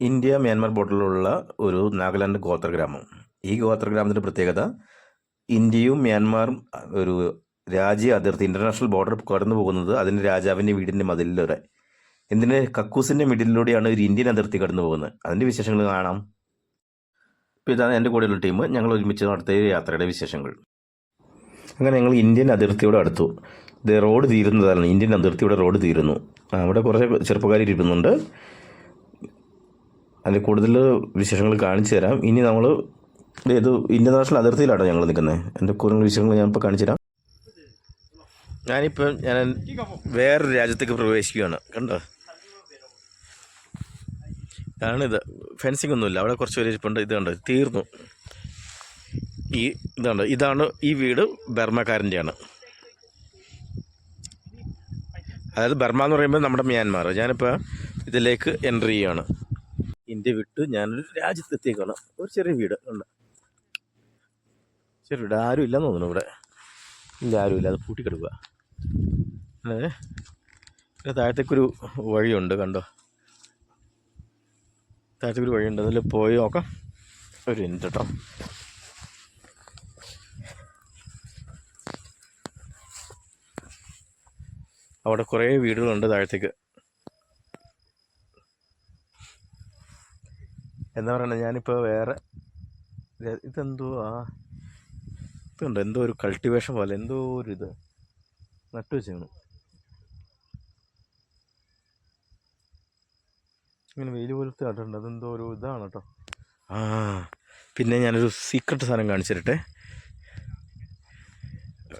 India Myanmar ബോർഡറിലുള്ള ഒരു നാഗാലാൻഡ് ഗോത്ര ഗ്രാമം ഈ ഗോത്ര ഗ്രാമത്തിന്റെ പ്രത്യേകത ഇന്ത്യയും മ്യാൻമാറും ഒരു രാജ്യ അതിർത്തി ഇന്റർനാഷണൽ ബോർഡർ കടന്നു പോകുന്നത് അതിന്റെ രാജാവിന്റെ വീടിന്റെ മതിലിലൂടെ. എന്തിന്? കക്കൂസിന്റെ മിഡിലൂടെയാണ് ഒരു ഇന്ത്യൻ അതിർത്തി കടന്നു പോകുന്നത്. അതിന്റെ വിശേഷങ്ങൾ കാണാം. ഇപ്പോൾ ഇതാണ് എന്റെ കൂടെയുള്ള ടീം. ഞങ്ങൾ ഒരുമിച്ച് നടത്തിയ യാത്രയുടെ വിശേഷങ്ങൾ. അങ്ങനെ ഞങ്ങൾ ഇന്ത്യൻ അതിർത്തിയോട് അടുത്തു. ഇത് റോഡ് തീരുന്നതാണ്. ഇന്ത്യൻ അതിർത്തിയുടെ റോഡ് തീരുന്നു. അവിടെ കുറേ ചെറുപ്പക്കാർ ഇരിക്കുന്നുണ്ട് അതിൽ കൂടുതൽ വിശേഷങ്ങൾ കാണിച്ചു തരാം. ഇനി നമ്മൾ ഇത് ഇന്റർനാഷണൽ അതിർത്തിയിലാണ് ഞങ്ങൾ നിൽക്കുന്നത് എന്റെ കൂടുതൽ വിശേഷങ്ങൾ ഞാൻ ഞാനിപ്പോൾ കാണിച്ചു തരാം. ഞാനിപ്പം ഞാൻ വേറൊരു രാജ്യത്തേക്ക് പ്രവേശിക്കുകയാണ്. കണ്ടോ? ഇതാണിത്. ഫെൻസിങ് ഒന്നുമില്ല. അവിടെ കുറച്ച് പേര് ഇരിപ്പുണ്ട് ഇത് കണ്ടോ? തീർന്നു. ഈ ഇതാണ് ഇതാണ് ഈ വീട് ബർമ്മക്കാരന്റെയാണ് അതായത് ബർമ്മ എന്ന് പറയുമ്പോൾ നമ്മുടെ മ്യാൻമാർ. ഞാനിപ്പോൾ ഇതിലേക്ക് എൻട്രി ചെയ്യുകയാണ്. ഇന്ത്യ വിട്ട് ഞാനൊരു രാജ്യത്തെത്തിയേക്കാണ്. ഒരു ചെറിയ വീട് ഉണ്ട്. ചെറിയ വീട്. ആരും ഇല്ലെന്ന് തോന്നുന്നു ഇവിടെ. ഇല്ല ആരും ഇല്ല. അത് പൂട്ടിക്കിടക്കുക അതെ ഇതിന്റെ താഴത്തേക്കൊരു വഴിയുണ്ട് കണ്ടോ? താഴത്തേക്കൊരു വഴിയുണ്ട്. അതിൽ പോയി നോക്കാം. ഒരു മിനിറ്റ് കേട്ടോ. അവിടെ കുറേ വീടുകളുണ്ട് താഴത്തേക്ക്. എന്താ പറയുന്നത് ഞാനിപ്പോൾ വേറെ ഇതെന്തോ ആ ഇതുണ്ട്? എന്തോ ഒരു കൾട്ടിവേഷൻ പോലെ എന്തോ ഒരു ഇത്. നട്ടു വെച്ചാണ് ഇങ്ങനെ വെയിൽ പോലത്തെ ആട്ടുണ്ട് അതെന്തോ ഒരു ഇതാണ് കേട്ടോ. ആ പിന്നെ ഞാനൊരു സീക്രട്ട് സാധനം കാണിച്ചു തരട്ടെ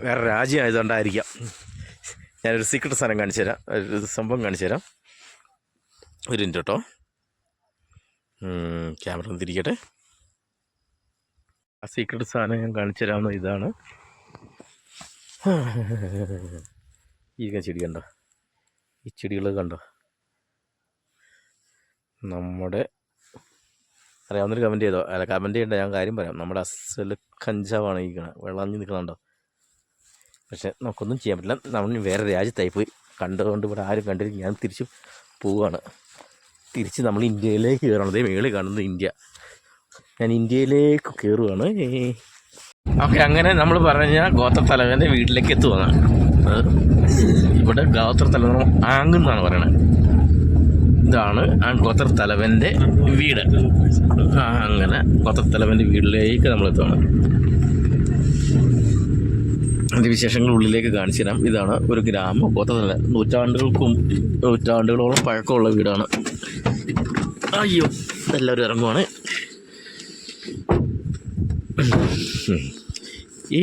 വേറെ രാജ്യം ആയതുകൊണ്ടായിരിക്കാം ഞാനൊരു സീക്രട്ട് സാധനം കാണിച്ചു തരാം ഒരു സംഭവം കാണിച്ചു തരാം ഒരു മിനിറ്റ് ക്യാമറ തിരിക്കട്ടെ ആ സീക്രട്ട് സാധനം ഞാൻ കാണിച്ചു തരാവുന്ന ഇതാണ്. ഈ ചെടി കണ്ടോ? ഈ ചെടികൾ കണ്ടോ? നമ്മുടെ അറിയാവുന്നൊരു കമന്റ് ചെയ്തോ? അല്ല കമന്റ് ചെയ്യണ്ട ഞാൻ കാര്യം പറയാം. നമ്മുടെ അസൽ കഞ്ചാവാണ് ഈ കണ വെള്ളഞ്ഞ് നിൽക്കണുണ്ടോ പക്ഷെ നമുക്കൊന്നും ചെയ്യാൻ പറ്റില്ല. നമ്മൾ വേറെ രാജ്യത്തായി പോയി കണ്ടുകൊണ്ട് ഇവിടെ ആരും കണ്ടിരിക്കും ഞാൻ തിരിച്ച് പോവുകയാണ് തിരിച്ച് നമ്മൾ ഇന്ത്യയിലേക്ക് കയറണം. അതേ മേളിൽ കാണുന്നത് ഇന്ത്യ. ഞാൻ ഇന്ത്യയിലേക്ക് കയറുകയാണ് ഓക്കെ അങ്ങനെ നമ്മൾ പറഞ്ഞ ഗോത്രത്തലവന്റെ വീട്ടിലേക്ക് എത്തുവാണ്. ഇവിടെ ഗോത്രത്തലവൻ ആങ് എന്നാണ് പറയണത് ഇതാണ് ആ ഗോത്രത്തലവന്റെ വീട്. അങ്ങനെ അങ്ങനെ ഗോത്രത്തലവന്റെ വീട്ടിലേക്ക് നമ്മൾ എത്തുകയാണ് അതിന്റെ വിശേഷങ്ങൾ ഉള്ളിലേക്ക് കാണിച്ചു തരാം ഇതാണ് ഒരു ഗ്രാമം. ഗോത്രത്തല നൂറ്റാണ്ടുകൾക്കും നൂറ്റാണ്ടുകളോളം പഴക്കമുള്ള വീടാണ്. അയ്യോ എല്ലാവരും ഇറങ്ങുവാണ്. ഈ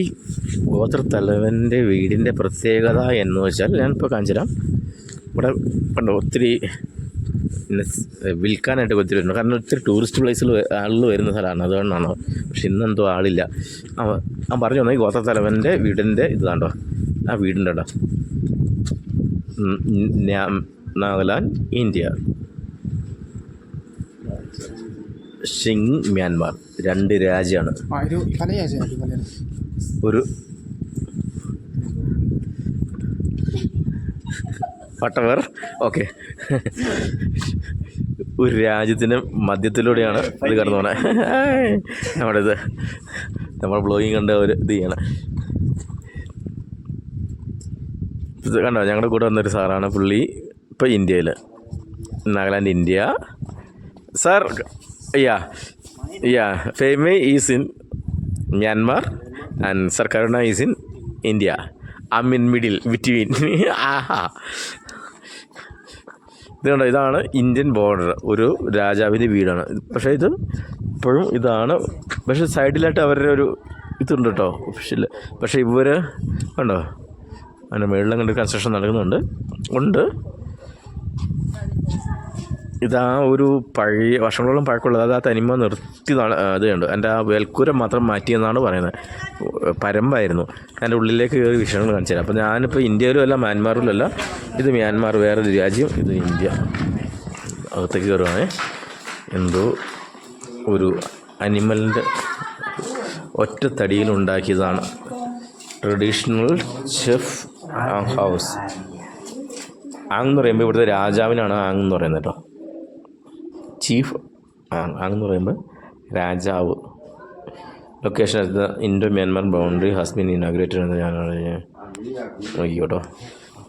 ഗോത്രത്തലവന്റെ വീടിന്റെ പ്രത്യേകത എന്ന് വെച്ചാൽ ഞാനിപ്പോൾ കാണിച്ചു തരാം ഇവിടെ പണ്ട് ഒത്തിരി വിൽക്കാനായിട്ട് ഒത്തിരി വരുന്നു. കാരണം ഒത്തിരി ടൂറിസ്റ്റ് പ്ലേസിൽ ആളുകൾ വരുന്ന സ്ഥലമാണ്. അതുകൊണ്ടാണ് പക്ഷെ ഇന്നെന്തോ ആളില്ല. ആ ഞാൻ പറഞ്ഞു തന്നെ ഈ ഗോത്രത്തലവന്റെ വീടിന്റെ ഇത് കണ്ടോ? ആ വീടിന്റെ കേട്ടോ നാഗാലാൻഡ് ഇന്ത്യ. Xing Myanmar. രണ്ട് രാജ്യമാണ്. ഒരു വട്ടവർ. ഓക്കെ. ഒരു രാജ്യത്തിന്റെ മധ്യത്തിലൂടെയാണ് ഇത് കടന്നു പോണേ. നമ്മുടെ ഇത് നമ്മൾ ബ്ലോഗിങ് കണ്ട ഒരു ഇത് ചെയ്യണം. കണ്ടോ ഞങ്ങളുടെ കൂടെ വന്നൊരു സാറാണ് പുള്ളി ഇപ്പോൾ ഇന്ത്യയിൽ Nagaland India. Sir ya ya FAIMA is in Myanmar and sir Karuna is in India. I mean middle between ആഹാ. ഇത് കണ്ടോ ഇതാണ് ഇന്ത്യൻ ബോർഡർ ഒരു രാജാവിന്റെ വീടാണ്. പക്ഷേ ഇത് ഇപ്പോഴും ഇതാണ്. പക്ഷേ സൈഡിലായിട്ട് അവരുടെ ഒരു ഇതുണ്ട് കേട്ടോ ഒഫീഷ്യൽ പക്ഷേ ഇവർ കണ്ടോ? അതിന്റെ മുകളിലും കണ്ട് കൺസ്ട്രക്ഷൻ നടക്കുന്നുണ്ട്. ഉണ്ട്. ഇതാ ഒരു പഴയ വർഷങ്ങളോളം പഴക്കമുള്ളത് അത് ആ തനിമ നിർത്തി അത് കണ്ടു. എന്റെ ആ വേൽക്കൂരം മാത്രം മാറ്റിയെന്നാണ് പറയുന്നത്. പരമ്പായിരുന്നു. എന്റെ ഉള്ളിലേക്ക് കയറി വിഷയങ്ങൾ കാണിച്ചു തരാം. അപ്പോൾ ഞാനിപ്പോൾ ഇന്ത്യയിലും അല്ല മ്യാൻമാറിലും അല്ല. ഇത് മ്യാൻമാർ വേറൊരു രാജ്യം. ഇത് ഇന്ത്യ. അകത്തേക്ക് കയറുവാണേ. എന്തോ ഒരു അനിമലിന്റെ ഒറ്റത്തടിയിലുണ്ടാക്കിയതാണ് ട്രഡീഷണൽ ഷെഫ് ഹൗസ്. ആങ് എന്ന് പറയുമ്പോൾ ഇവിടുത്തെ രാജാവിനാണ് ആങ് എന്ന് പറയുന്നത് കേട്ടോ. ചീഫ് ആണെന്ന് പറയുമ്പോൾ രാജാവ്. Location at Indo Myanmar boundary has been inaugurated എന്ന് ഞാൻ നോക്കിക്കോട്ടോ.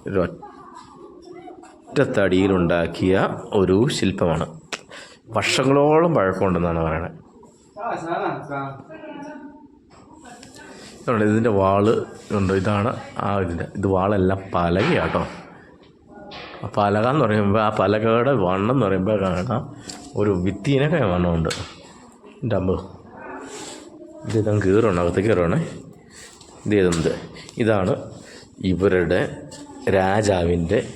ഒരു ഒറ്റത്തടിയിലുണ്ടാക്കിയ ഒരു ശില്പമാണ്. വർഷങ്ങളോളം പഴക്കമുണ്ടെന്നാണ് പറയുന്നത് ഇതിന്റെ വാൾ ഉണ്ട്. ഇതാണ് ആ ഇതിന്റെ ഇത് വാളല്ല പലകയാട്ടോ. പലക എന്ന് പറയുമ്പോൾ ആ പലകയുടെ വണ്ണം എന്ന് പറയുമ്പോൾ കാണാം. ഒരു വിത്തിനെ വണ്ണമുണ്ട് എന്റെ അമ്പ് ഇത് ഇതങ്ങ് അകത്തേക്ക് കയറുവാണേ ഇത് ഇതാണ് ഇവരുടെ രാജാവിന്റെ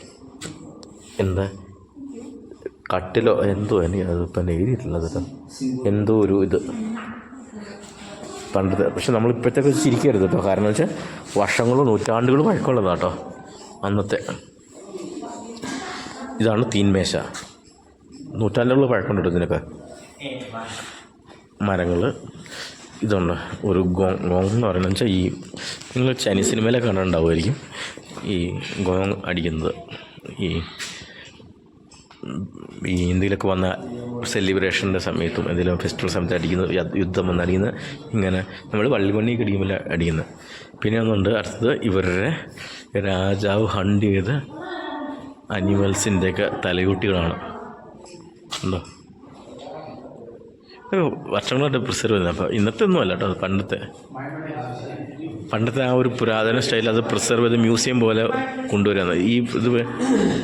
എന്താ? കട്ടിലോ എന്തോ എനിക്ക് അതിപ്പം എഴുതിയിട്ടുള്ളത് കേട്ടോ. എന്തോ ഒരു ഇത്. പണ്ടത്തെ പക്ഷെ നമ്മൾ വെച്ച് ചിരിക്കരുത് കേട്ടോ. കാരണം വെച്ചാൽ വർഷങ്ങളും നൂറ്റാണ്ടുകളും വഴക്കമുള്ളതാണ് കേട്ടോ. അന്നത്തെ. ഇതാണ് തീൻമേശ. നൂറ്റാണ്ടുകൾ പഴക്കമുണ്ട് ഇതിനൊക്കെ. മരങ്ങൾ ഇതുണ്ട്. ഒരു ഗോങ് ഗോങ് എന്ന് പറയുന്നത് വെച്ചാൽ ഈ നിങ്ങൾ ചൈനീസ് സിനിമയിലൊക്കെ കണ്ടിട്ടുണ്ടാവുമായിരിക്കും. ഈ ഗോങ് അടിക്കുന്നത്. ഈ ഈ ഇന്ത്യയിലൊക്കെ വന്ന സെലിബ്രേഷന്റെ സമയത്തും എന്തെങ്കിലും ഫെസ്റ്റിവൽ സമയത്ത് അടിക്കുന്നത് യുദ്ധം വന്ന് ഇങ്ങനെ നമ്മൾ വള്ളിമണ്ണിക്ക് അടിക്കുമ്പോൾ അടിക്കുന്നത് പിന്നെ ഒന്നുണ്ട് അടുത്തത് ഇവരുടെ രാജാവ് ഹണ്ട് ചെയ്ത അനിമൽസിന്റെയൊക്കെ തലകുട്ടികളാണ്. ഉണ്ടോ? വർഷങ്ങളായിട്ട് പ്രിസർവ് ചെയ്യുന്നത് അപ്പോൾ ഇന്നത്തെ ഒന്നും അല്ല കേട്ടോ പണ്ടത്തെ. പണ്ടത്തെ ആ ഒരു പുരാതന സ്റ്റൈൽ അത് പ്രിസർവ് ചെയ്ത് മ്യൂസിയം പോലെ കൊണ്ടുവരുന്നത്. ഈ ഇത്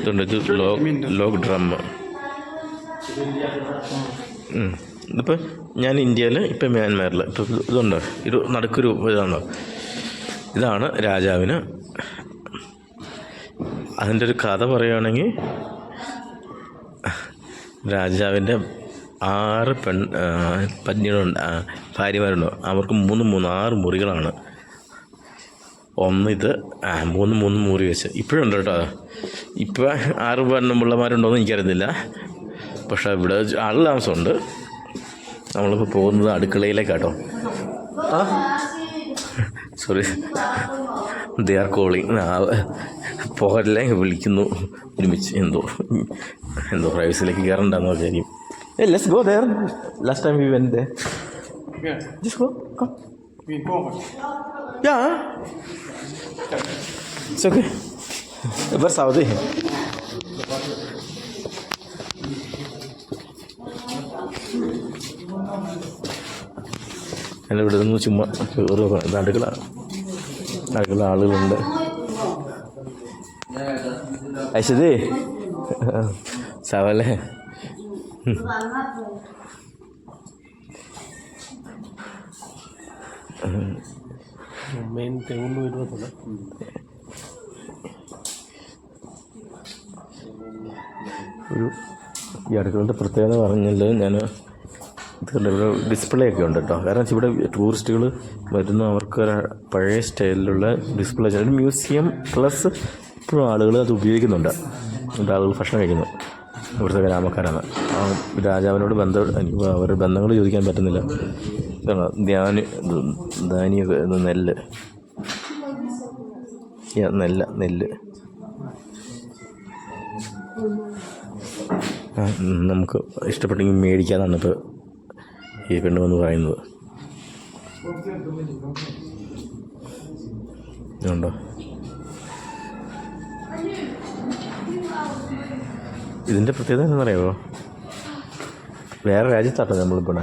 ഇതുണ്ട് ഇത് ലോക് ലോക്ക് ഡ്രം ഇതിപ്പോൾ ഞാൻ ഇന്ത്യയിൽ ഇപ്പം മ്യാൻമാറിൽ ഇപ്പം ഇതുണ്ട്? ഇത് നടക്കൊരു ഇതാണോ? ഇതാണ് രാജാവിന് അതിന്റെ ഒരു കഥ പറയുകയാണെങ്കിൽ രാജാവിന്റെ ആറ് പെൺ പത്നികളുണ്ട് ഭാര്യമാരുണ്ട്. അവർക്ക് മൂന്ന് മൂന്ന് ആറ് മുറികളാണ്. ഒന്ന് ഇത് ആ മൂന്ന് മൂന്ന് മുറി വെച്ച്. ഇപ്പോഴുണ്ട് കേട്ടോ. ഇപ്പോൾ ആറ് പെണ്ണുമ്പിള്ളമാരുണ്ടോയെന്ന് എനിക്കറിയത്തില്ല പക്ഷേ ഇവിടെ ആൾ താമസമുണ്ട്. നമ്മളിപ്പോൾ പോകുന്നത് അടുക്കളയിലേക്കാട്ടോ. ആ? സോറി ദേ ആർ കോളിങ് പോകല്ലേ വിളിക്കുന്നു. ഒരുമിച്ച് എന്തോ. എന്തോ പ്രൈവസിലേക്ക് കയറണ്ടെന്ന് വിചാരിക്കും. ഏ let's go there last time we when they. Just go come Wie Vorwand. Ya it's okay ഇവർ സൗദി എന്നെ ഇവിടെ നിന്ന് ചുമ്മാ കയറുക ഇത് അടുക്കള അടുക്കള ആളുകളുണ്ട്. അശ്വതി സവല്ലേ മെയിൻ തെങ്ങുണ്ട് വരുന്നത് ഒരു ഈ അടുക്കളയുടെ പ്രത്യേകത പറഞ്ഞാൽ ഞാൻ ഇതുണ്ട് ഇവിടെ ഡിസ്പ്ലേ ഒക്കെ ഉണ്ട് കേട്ടോ. കാരണം വെച്ചാൽ ഇവിടെ ടൂറിസ്റ്റുകൾ വരുന്ന അവർക്ക് പഴയ സ്റ്റൈലിലുള്ള ഡിസ്പ്ലേ ഒരു മ്യൂസിയം പ്ലസ് ഇപ്പോഴും ആളുകൾ അത് ഉപയോഗിക്കുന്നുണ്ട്. ആളുകൾ ഭക്ഷണം കഴിക്കുന്നു. ഇവിടുത്തെ ഗ്രാമക്കാരാണ്. രാജാവിനോട് ബന്ധം അവരുടെ ബന്ധങ്ങൾ ചോദിക്കാൻ പറ്റുന്നില്ല. ധ്യാന ഇത് നെല്ല്. നെല്ല നെല്ല്. നമുക്ക് ഇഷ്ടപ്പെട്ടെങ്കിൽ മേടിക്കാന്നാണ് ഇപ്പോൾ ഈ പെണ്ണ് വന്ന് പറയുന്നത്. ഉണ്ടോ ഇതിന്റെ പ്രത്യേകത എന്താണെന്നറിയാമോ വേറെ രാജ്യത്താട്ടോ നമ്മളിപ്പോൾ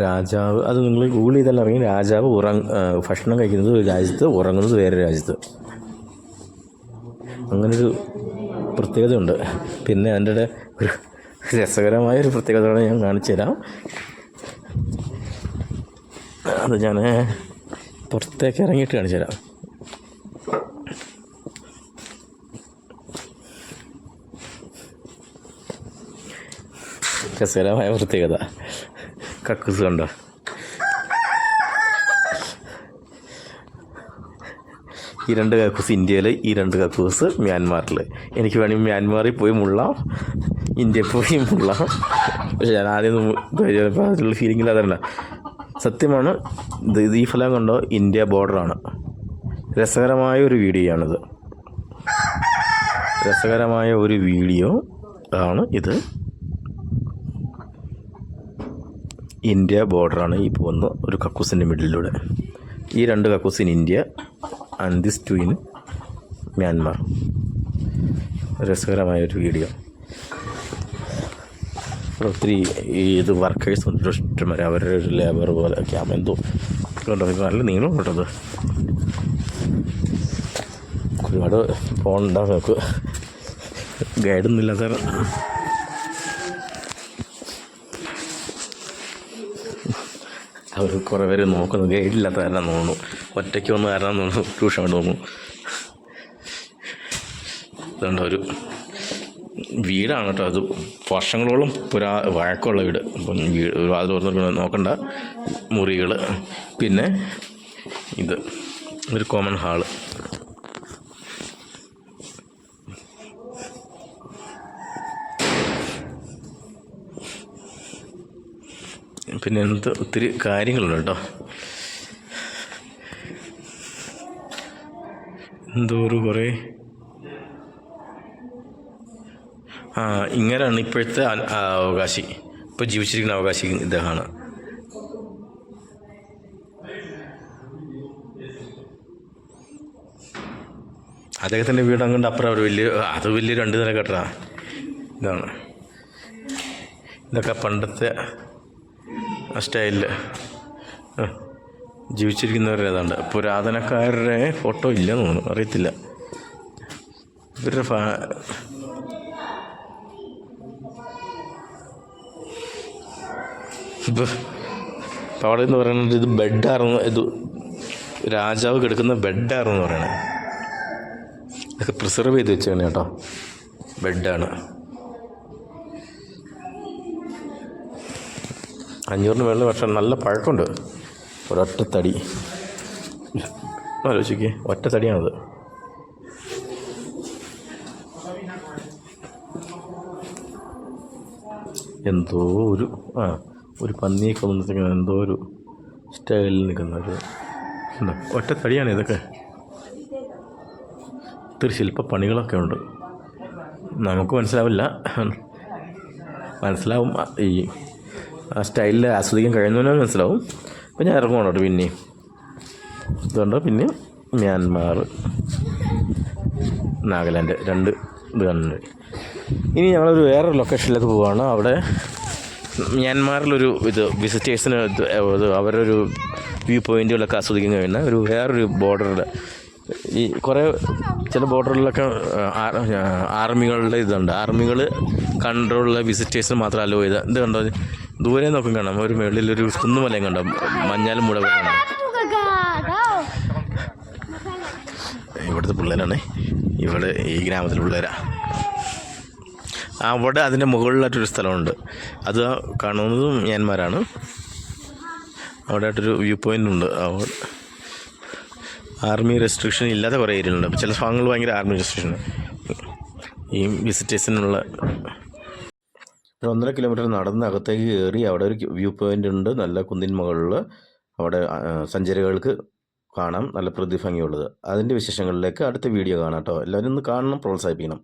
രാജാവ് അത് നിങ്ങൾ ഗൂഗിൾ ചെയ്താൽ ഇറങ്ങി രാജാവ് ഉറങ് ആ, ഭക്ഷണം കഴിക്കുന്നത് ഒരു രാജ്യത്ത് ഉറങ്ങുന്നത് വേറെ രാജ്യത്ത്. അങ്ങനൊരു പ്രത്യേകതയുണ്ട്. പിന്നെ അതിന്റെ ഒരു രസകരമായ ഒരു പ്രത്യേകത കൂടെ ഞാൻ കാണിച്ചു തരാം. അത് ഞാൻ പുറത്തേക്ക് ഇറങ്ങിയിട്ട് കാണിച്ചു തരാം. രസകരമായ പ്രത്യേകത. കക്കൂസ് കണ്ടോ? ഈ രണ്ട് കക്കൂസ് ഇന്ത്യയിൽ ഈ രണ്ട് കക്കൂസ് മ്യാൻമാറിൽ എനിക്ക് വേണമെങ്കിൽ മ്യാൻമാറിൽ പോയി മുള്ളാം. ഇന്ത്യയിൽ പോയി മുള്ളാം. പക്ഷെ ഞാൻ ആദ്യം അതിലുള്ള ഫീലിംഗിൽ അതല്ല സത്യമാണ് ഇത് ഇത് ഈ ഫലം കണ്ടോ? ഇന്ത്യ ബോർഡറാണ് രസകരമായ ഒരു വീഡിയോ ആണിത് രസകരമായ ഒരു വീഡിയോ ആണ് ഇത്. ഇന്ത്യ ബോർഡറാണ് ഈ പോകുന്ന ഒരു കക്കൂസിന്റെ മിഡിലൂടെ. ഈ രണ്ട് കക്കൂസ് in India and this two in Myanmar രസകരമായ ഒരു വീഡിയോ. ഒത്തിരി ഇത് വർക്കേഴ്സ് ഉണ്ട് ഇഷ്ടംമാർ അവരുടെ ഒരു ലേബർ പോലെ ക്യാമ എന്തോ. ഇത് നല്ല നീളം കേട്ടത് ഒരുപാട് ഫോൺ ഉണ്ടാകും നമുക്ക് ഗൈഡൊന്നും ഇല്ലാത്ത അവർ കുറേ പേര് നോക്കുന്നു. ഗൈഡില്ലാത്ത കാരണം തോന്നുന്നു. ഒറ്റയ്ക്ക് വന്ന് കാരണം തോന്നുന്നു. ട്യൂഷൻ തോന്നുന്നു. അതുകൊണ്ട് ഒരു വീടാണ് കേട്ടോ അത്. വർഷങ്ങളോളം പുരാ വഴക്കമുള്ള വീട്. അപ്പം വീട് വാതിൽ തുറന്നിട്ട് നോക്കണ്ട. മുറികൾ പിന്നെ ഇത്. ഒരു കോമൺ ഹാൾ പിന്നെ എന്ത് ഒത്തിരി കാര്യങ്ങളുണ്ട് കേട്ടോ. എന്തോറും കുറേ. ആ ഇങ്ങനെയാണ് ഇപ്പോഴത്തെ അവകാശി. ഇപ്പോൾ ജീവിച്ചിരിക്കുന്ന അവകാശി ഇദ്ദേഹമാണ്. അദ്ദേഹത്തിന്റെ വീട് അങ്ങോട്ട് അപ്പുറം ഒരു വലിയ അത് വലിയ രണ്ട് നില കെട്ടാ ഇതാണ്. ഇതൊക്കെ പണ്ടത്തെ ആ സ്റ്റൈലിൽ. ജീവിച്ചിരിക്കുന്നവരുടെ ഏതാണ്ട് പുരാതനക്കാരുടെ ഫോട്ടോ ഇല്ലെന്ന് തോന്നുന്നു. അറിയത്തില്ല. ഇവരുടെ ഫാ ഇപ്പം അവിടെ എന്ന് പറയുന്നത് ഇത് ബെഡായിരുന്നു ഇത് രാജാവ് കിടക്കുന്ന ബെഡായിരുന്നു പറയണേ. ഇതൊക്കെ പ്രിസർവ് ചെയ്ത് വെച്ചാണ് കേട്ടോ. ബെഡാണ്. അഞ്ഞൂറിന് മേളിൽ പക്ഷേ നല്ല പഴക്കമുണ്ട്. ഒരൊറ്റ തടി. ആലോചിക്കേ ഒറ്റ തടിയാണത്. എന്തോ ഒരു ആ ഒരു പന്നിയൊക്കെ വന്നിട്ട് എന്തോ ഒരു സ്റ്റൈലിൽ നിൽക്കുന്നത് ഒരു ഉണ്ടോ? ഒറ്റ തടിയാണ് ഇതൊക്കെ. ഒത്തിരി ശില്പപ്പണികളൊക്കെ ഉണ്ട്. നമുക്ക് മനസ്സിലാവില്ല. മനസ്സിലാവും ഈ ആ സ്റ്റൈലിൽ ആസ്വദിക്കാൻ കഴിയുന്നവനെ മനസ്സിലാവും. അപ്പം ഞാൻ ഇറങ്ങും കേട്ടോ പിന്നെ ഇതുകൊണ്ട് പിന്നെ മ്യാൻമാർ നാഗാലാൻഡ് രണ്ട് ഇത് കണ്ടുണ്ട് ഇനി ഞങ്ങളൊരു വേറെ ലൊക്കേഷനിലേക്ക് പോവുകയാണ് അവിടെ മ്യാൻമാറിലൊരു ഇത് വിസിറ്റേഴ്സിന് ഇത് അവരൊരു വ്യൂ പോയിന്റുകളൊക്കെ ആസ്വദിക്കാൻ കഴിയുന്ന ഒരു വേറൊരു ബോർഡറിൽ ഈ കുറേ ചില ബോർഡറിലൊക്കെ ആർമികളുടെ ഇതുണ്ട്. ആർമികൾ കൺട്രോളുള്ള വിസിറ്റേഴ്സിന് മാത്രം അലോ ഇത് കണ്ടോ? ദൂരെ നോക്കും കാണാം. ഒരു മുകളിൽ ഒരു കുന്നുമലയും കണ്ടു. മഞ്ഞാലും മുട ഇവിടുത്തെ പിള്ളേരാണ്. ഇവിടെ ഈ ഗ്രാമത്തിലെ പിള്ളേരാ. അവിടെ അതിന്റെ മുകളിലായിട്ടൊരു സ്ഥലമുണ്ട്. അത് കാണുന്നതും ഞാൻമാരാണ് അവിടെ ആയിട്ടൊരു വ്യൂ പോയിന്റ് ഉണ്ട്. അവിടെ ആർമി റെസ്ട്രിക്ഷൻ ഇല്ലാത്ത കുറേ ഏരിയ ഉണ്ട് ചില ഭാഗങ്ങൾ ഭയങ്കര ആർമി റെസ്ട്രിക്ഷൻ ഈ വിസിറ്റേഴ്സിനുള്ള ഒന്നര കിലോമീറ്റർ നടന്ന് അകത്തേക്ക് കയറി അവിടെ ഒരു വ്യൂ പോയിന്റ് ഉണ്ട്. നല്ല കുന്നിൻ മുകളിൽ അവിടെ സഞ്ചാരികൾക്ക് കാണാം. നല്ല പ്രതിഭംഗിയുള്ളത് അതിന്റെ വിശേഷങ്ങളിലേക്ക് അടുത്ത വീഡിയോ കാണാം കേട്ടോ. എല്ലാവരും ഒന്ന് കാണണം പ്രോത്സാഹിപ്പിക്കണം.